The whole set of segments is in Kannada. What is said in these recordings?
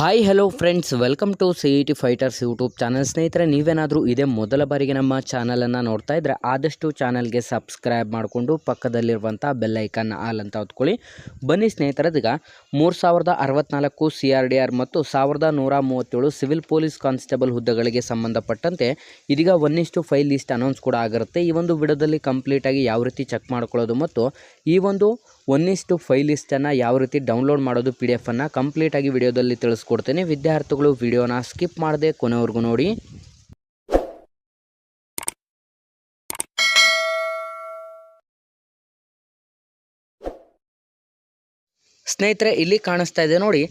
Hi hello friends welcome to C E T fighters YouTube channel ಸ್ನೇಹಿತರೆ, ನೀವೇನಾದರೂ ಇದೇ ಮೊದಲ ಬಾರಿಗೆ ನಮ್ಮ ಚಾನಲನ್ನು ನೋಡ್ತಾ ಇದ್ದರೆ ಆದಷ್ಟು ಚಾನಲ್ಗೆ ಸಬ್ಸ್ಕ್ರೈಬ್ ಮಾಡಿಕೊಂಡು ಪಕ್ಕದಲ್ಲಿರುವಂಥ ಬೆಲ್ ಐಕನ್ ಆಲ್ ಅಂತ ಹೊತ್ಕೊಳ್ಳಿ. ಬನ್ನಿ ಸ್ನೇಹಿತರದೀಗ ಮೂರು ಸಾವಿರದ ಅರವತ್ನಾಲ್ಕು ಸಿ ಆರ್ ಡಿ ಆರ್ ಮತ್ತು ಸಾವಿರದ ನೂರ ಮೂವತ್ತೇಳು ಸಿವಿಲ್ ಪೊಲೀಸ್ ಕಾನ್ಸ್ಟೇಬಲ್ ಹುದ್ದೆಗಳಿಗೆ ಸಂಬಂಧಪಟ್ಟಂತೆ ಇದೀಗ ಒನ್ ಇಷ್ಟು ಫೈವ್ ಲಿಸ್ಟ್ ಅನೌನ್ಸ್ ಕೂಡ ಆಗಿರುತ್ತೆ. ಈ ಒಂದು ವಿಡಿಯೋದಲ್ಲಿ ಕಂಪ್ಲೀಟಾಗಿ ಯಾವ ರೀತಿ ಚೆಕ್ ಮಾಡ್ಕೊಳ್ಳೋದು ಮತ್ತು ಈ ಒಂದು ಒನ್ ಇಸ್ಟು ಫೈವ್ ಲಿಸ್ಟನ್ನು ಯಾವ ರೀತಿ ಡೌನ್ಲೋಡ್ ಮಾಡೋದು ಪಿ ಡಿ ಎಫನ್ನು ಕಂಪ್ಲೀಟಾಗಿ ವಿಡಿಯೋದಲ್ಲಿ ತಿಳಿಸ್ಕೊಡ್ತೇನೆ. ವಿದ್ಯಾರ್ಥಿಗಳು ವಿಡಿಯೋನ ಸ್ಕಿಪ್ ಮಾಡದೆ ಕೊನೆವರೆಗೂ ನೋಡಿ. ಸ್ನೇಹಿತರೆ, ಇಲ್ಲಿ ಕಾಣಿಸ್ತಾ ಇದೆ ನೋಡಿ.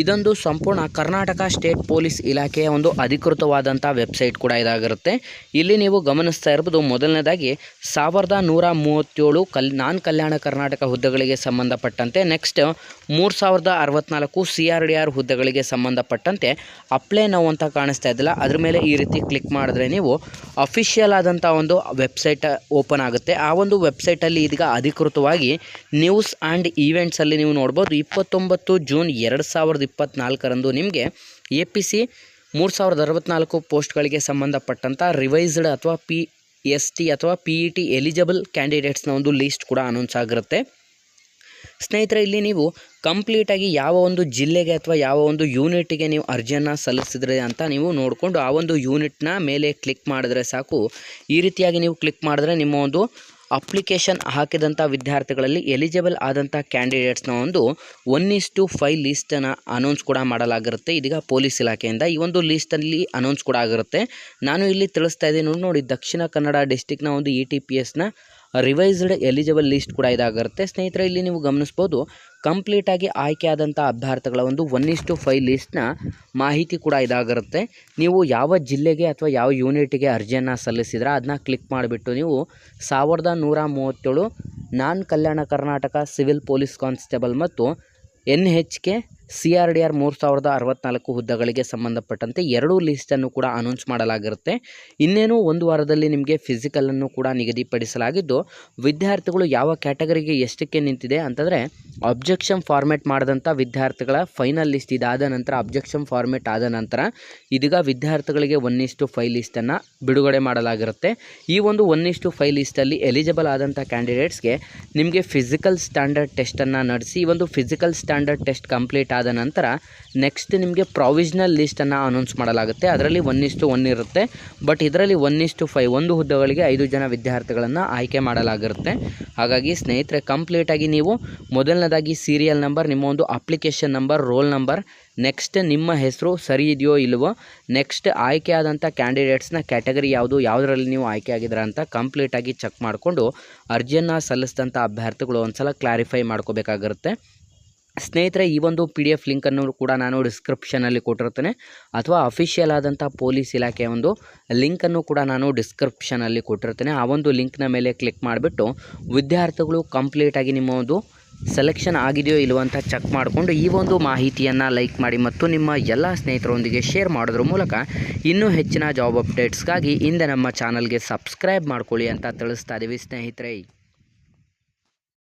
ಇದೊಂದು ಸಂಪೂರ್ಣ ಕರ್ನಾಟಕ ಸ್ಟೇಟ್ ಪೊಲೀಸ್ ಇಲಾಖೆಯ ಒಂದು ಅಧಿಕೃತವಾದಂಥ ವೆಬ್ಸೈಟ್ ಕೂಡ ಇದಾಗಿರುತ್ತೆ. ಇಲ್ಲಿ ನೀವು ಗಮನಿಸ್ತಾ ಇರ್ಬೋದು ಮೊದಲನೇದಾಗಿ ಸಾವಿರದ ನೂರ ಮೂವತ್ತೇಳು ಕಲ್, ನಾನ್ ಕಲ್ಯಾಣ ಕರ್ನಾಟಕ ಹುದ್ದೆಗಳಿಗೆ ಸಂಬಂಧಪಟ್ಟಂತೆ ನೆಕ್ಸ್ಟ್ ಮೂರು ಸಾವಿರದ ಅರವತ್ನಾಲ್ಕು ಸಿ ಆರ್ ಡಿ ಆರ್ ಹುದ್ದೆಗಳಿಗೆ ಸಂಬಂಧಪಟ್ಟಂತೆ ಅಪ್ಲೈ ನೋವು ಅಂತ ಕಾಣಿಸ್ತಾ ಇದ್ದಿಲ್ಲ. ಅದ್ರ ಮೇಲೆ ಈ ರೀತಿ ಕ್ಲಿಕ್ ಮಾಡಿದ್ರೆ ನೀವು ಅಫಿಷಿಯಲ್ ಆದಂಥ ಒಂದು ವೆಬ್ಸೈಟ್ ಓಪನ್ ಆಗುತ್ತೆ. ಆ ಒಂದು ವೆಬ್ಸೈಟಲ್ಲಿ ಇದೀಗ ಅಧಿಕೃತವಾಗಿ ನ್ಯೂಸ್ ಆ್ಯಂಡ್ ಈವೆಂಟ್ಸಲ್ಲಿ ನೀವು ನೋಡ್ಬೋದು. ಇಪ್ಪತ್ತೊಂಬತ್ತು ಜೂನ್ ಎರಡು ಸಾವಿರದ ಇಪ್ಪತ್ತ್ನಾಲ್ಕರಂದು ನಿಮಗೆ ಎ ಪಿ ಸಿ ಮೂರು ಸಾವಿರದ ಅರವತ್ನಾಲ್ಕು ಪೋಸ್ಟ್ಗಳಿಗೆ ಸಂಬಂಧಪಟ್ಟಂಥ ರಿವೈಸ್ಡ್ ಅಥವಾ ಪಿ ಎಸ್ ಟಿ ಅಥವಾ ಪಿ ಇ ಟಿ ಎಲಿಜಿಬಲ್ ಕ್ಯಾಂಡಿಡೇಟ್ಸ್ನ ಒಂದು ಲೀಸ್ಟ್ ಕೂಡ ಅನೌನ್ಸ್ ಆಗಿರುತ್ತೆ. ಸ್ನೇಹಿತರೆ, ಇಲ್ಲಿ ನೀವು ಕಂಪ್ಲೀಟಾಗಿ ಯಾವ ಒಂದು ಜಿಲ್ಲೆಗೆ ಅಥವಾ ಯಾವ ಒಂದು ಯೂನಿಟ್ಗೆ ನೀವು ಅರ್ಜಿಯನ್ನು ಸಲ್ಲಿಸಿದ್ರೆ ಅಂತ ನೀವು ನೋಡಿಕೊಂಡು ಆ ಒಂದು ಯೂನಿಟ್ನ ಮೇಲೆ ಕ್ಲಿಕ್ ಮಾಡಿದ್ರೆ ಸಾಕು. ಈ ರೀತಿಯಾಗಿ ನೀವು ಕ್ಲಿಕ್ ಮಾಡಿದ್ರೆ ನಿಮ್ಮ ಒಂದು ಅಪ್ಲಿಕೇಶನ್ ಹಾಕಿದಂಥ ವಿದ್ಯಾರ್ಥಿಗಳಲ್ಲಿ ಎಲಿಜಿಬಲ್ ಆದಂಥ ಕ್ಯಾಂಡಿಡೇಟ್ಸ್ನ ಒಂದು ಒನ್ ಇಸ್ ಟು ಫೈವ್ ಲೀಸ್ಟನ್ನು ಅನೌನ್ಸ್ ಕೂಡ ಮಾಡಲಾಗಿರುತ್ತೆ. ಇದೀಗ ಪೊಲೀಸ್ ಇಲಾಖೆಯಿಂದ ಈ ಒಂದು ಲೀಸ್ಟಲ್ಲಿ ಅನೌನ್ಸ್ ಕೂಡ ಆಗಿರುತ್ತೆ. ನಾನು ಇಲ್ಲಿ ತಿಳಿಸ್ತಾ ಇದ್ದೀನಿ. ನೋಡಿ, ದಕ್ಷಿಣ ಕನ್ನಡ ಡಿಸ್ಟಿಕ್ನ ಒಂದು ಇ ಟಿ ಪಿ ಎಸ್ನ ರಿವೈಸ್ಡ್ ಎಲಿಜಿಬಲ್ ಲಿಸ್ಟ್ ಕೂಡ ಇದಾಗಿರುತ್ತೆ. ಸ್ನೇಹಿತರೆ, ಇಲ್ಲಿ ನೀವು ಗಮನಿಸ್ಬೋದು ಕಂಪ್ಲೀಟಾಗಿ ಆಯ್ಕೆಯಾದಂಥ ಅಭ್ಯರ್ಥಿಗಳ ಒಂದು ಒನ್ ಇಸ್ಟು ಫೈವ್ ಲಿಸ್ಟ್ನ ಮಾಹಿತಿ ಕೂಡ ಇದಾಗಿರುತ್ತೆ. ನೀವು ಯಾವ ಜಿಲ್ಲೆಗೆ ಅಥವಾ ಯಾವ ಯೂನಿಟ್ಗೆ ಅರ್ಜಿಯನ್ನು ಸಲ್ಲಿಸಿದ್ರೆ ಅದನ್ನ ಕ್ಲಿಕ್ ಮಾಡಿಬಿಟ್ಟು ನೀವು ಸಾವಿರದ ನೂರ ಮೂವತ್ತೇಳು non Kalyana Karnataka civil police constable ಮತ್ತು N H K R D R ಮೂರು ಸಾವಿರದ ಅರವತ್ನಾಲ್ಕು ಹುದ್ದೆಗಳಿಗೆ ಸಂಬಂಧಪಟ್ಟಂತೆ ಎರಡೂ ಲಿಸ್ಟನ್ನು ಕೂಡ ಅನೌನ್ಸ್ ಮಾಡಲಾಗಿರುತ್ತೆ. ಇನ್ನೇನು ಒಂದು ವಾರದಲ್ಲಿ ನಿಮಗೆ ಫಿಸಿಕಲನ್ನು ಕೂಡ ನಿಗದಿಪಡಿಸಲಾಗಿದ್ದು, ವಿದ್ಯಾರ್ಥಿಗಳು ಯಾವ ಕ್ಯಾಟಗರಿಗೆ ಎಷ್ಟಕ್ಕೆ ನಿಂತಿದೆ ಅಂತಂದರೆ ಅಬ್ಜೆಕ್ಷನ್ ಫಾರ್ಮೆಟ್ ಮಾಡಿದಂಥ ವಿದ್ಯಾರ್ಥಿಗಳ ಫೈನಲ್ ಲಿಸ್ಟ್ ಇದಾದ ನಂತರ ಅಬ್ಜೆಕ್ಷನ್ ಫಾರ್ಮೆಟ್ ಆದ ನಂತರ ಇದೀಗ ವಿದ್ಯಾರ್ಥಿಗಳಿಗೆ ಒನ್ ಇಷ್ಟು ಫೈವ್ ಲಿಸ್ಟನ್ನು ಬಿಡುಗಡೆ ಮಾಡಲಾಗಿರುತ್ತೆ. ಈ ಒಂದು ಒನ್ ಇಷ್ಟು ಫೈವ್ ಲಿಸ್ಟಲ್ಲಿ ಎಲಿಜಿಬಲ್ ಆದಂಥ ಕ್ಯಾಂಡಿಡೇಟ್ಸ್ಗೆ ನಿಮಗೆ ಫಿಸಿಕಲ್ ಸ್ಟ್ಯಾಂಡರ್ಡ್ ಟೆಸ್ಟನ್ನು ನಡೆಸಿ, ಈ ಒಂದು ಫಿಸಿಕಲ್ ಸ್ಟ್ಯಾಂಡರ್ಡ್ ಟೆಸ್ಟ್ ಕಂಪ್ಲೀಟ್ ನಂತರ ನೆಕ್ಸ್ಟ್ ನಿಮಗೆ ಪ್ರಾವಿಷನಲ್ ಲಿಸ್ಟನ್ನು ಅನೌನ್ಸ್ ಮಾಡಲಾಗುತ್ತೆ. ಅದರಲ್ಲಿ ಒನ್ ಇಸ್ಟು ಒನ್ ಇರುತ್ತೆ. ಬಟ್ ಇದರಲ್ಲಿ ಒನ್ ಇಸ್ಟು ಫೈವ್ ಒಂದು ಹುದ್ದೆಗಳಿಗೆ ಐದು ಜನ ವಿದ್ಯಾರ್ಥಿಗಳನ್ನು ಆಯ್ಕೆ ಮಾಡಲಾಗಿರುತ್ತೆ. ಹಾಗಾಗಿ ಸ್ನೇಹಿತರೆ ಕಂಪ್ಲೀಟಾಗಿ ನೀವು ಮೊದಲನೇದಾಗಿ ಸೀರಿಯಲ್ ನಂಬರ್ ನಿಮ್ಮ ಒಂದು application number roll number next ನಿಮ್ಮ ಹೆಸರು ಸರಿ ಇದೆಯೋ ಇಲ್ಲವೋ ನೆಕ್ಸ್ಟ್ ಆಯ್ಕೆ ಆದಂಥ ಕ್ಯಾಂಡಿಡೇಟ್ಸ್ನ ಕ್ಯಾಟಗರಿ ಯಾವುದು, ಯಾವುದರಲ್ಲಿ ನೀವು ಆಯ್ಕೆ ಆಗಿದ್ರ ಅಂತ ಕಂಪ್ಲೀಟಾಗಿ ಚೆಕ್ ಮಾಡಿಕೊಂಡು ಅರ್ಜಿಯನ್ನು ಸಲ್ಲಿಸಿದಂಥ ಅಭ್ಯರ್ಥಿಗಳು ಒಂದ್ಸಲ ಕ್ಲಾರಿಫೈ ಮಾಡ್ಕೋಬೇಕಾಗಿರುತ್ತೆ. ಸ್ನೇಹಿತರೆ, ಈ ಒಂದು ಪಿ ಡಿ ಎಫ್ ಲಿಂಕನ್ನು ಕೂಡ ನಾನು ಡಿಸ್ಕ್ರಿಪ್ಷನಲ್ಲಿ ಕೊಟ್ಟಿರ್ತೇನೆ ಅಥವಾ ಅಫಿಷಿಯಲ್ ಆದಂಥ ಪೊಲೀಸ್ ಇಲಾಖೆಯ ಒಂದು ಲಿಂಕನ್ನು ಕೂಡ ನಾನು ಡಿಸ್ಕ್ರಿಪ್ಷನಲ್ಲಿ ಕೊಟ್ಟಿರ್ತೇನೆ ಆ ಒಂದು ಲಿಂಕ್ನ ಮೇಲೆ ಕ್ಲಿಕ್ ಮಾಡಿಬಿಟ್ಟು ವಿದ್ಯಾರ್ಥಿಗಳು ಕಂಪ್ಲೀಟಾಗಿ ನಿಮ್ಮ ಒಂದು ಸೆಲೆಕ್ಷನ್ ಆಗಿದೆಯೋ ಇಲ್ವೋ ಅಂತ ಚೆಕ್ ಮಾಡಿಕೊಂಡು ಈ ಒಂದು ಮಾಹಿತಿಯನ್ನು ಲೈಕ್ ಮಾಡಿ ಮತ್ತು ನಿಮ್ಮ ಎಲ್ಲ ಸ್ನೇಹಿತರೊಂದಿಗೆ ಶೇರ್ ಮಾಡೋದ್ರ ಮೂಲಕ ಇನ್ನೂ ಹೆಚ್ಚಿನ ಜಾಬ್ ಅಪ್ಡೇಟ್ಸ್ಗಾಗಿ ಹಿಂದೆ ನಮ್ಮ ಚಾನಲ್ಗೆ ಸಬ್ಸ್ಕ್ರೈಬ್ ಮಾಡ್ಕೊಳ್ಳಿ ಅಂತ ತಿಳಿಸ್ತಾ ಇದ್ದೀವಿ ಸ್ನೇಹಿತರೆ.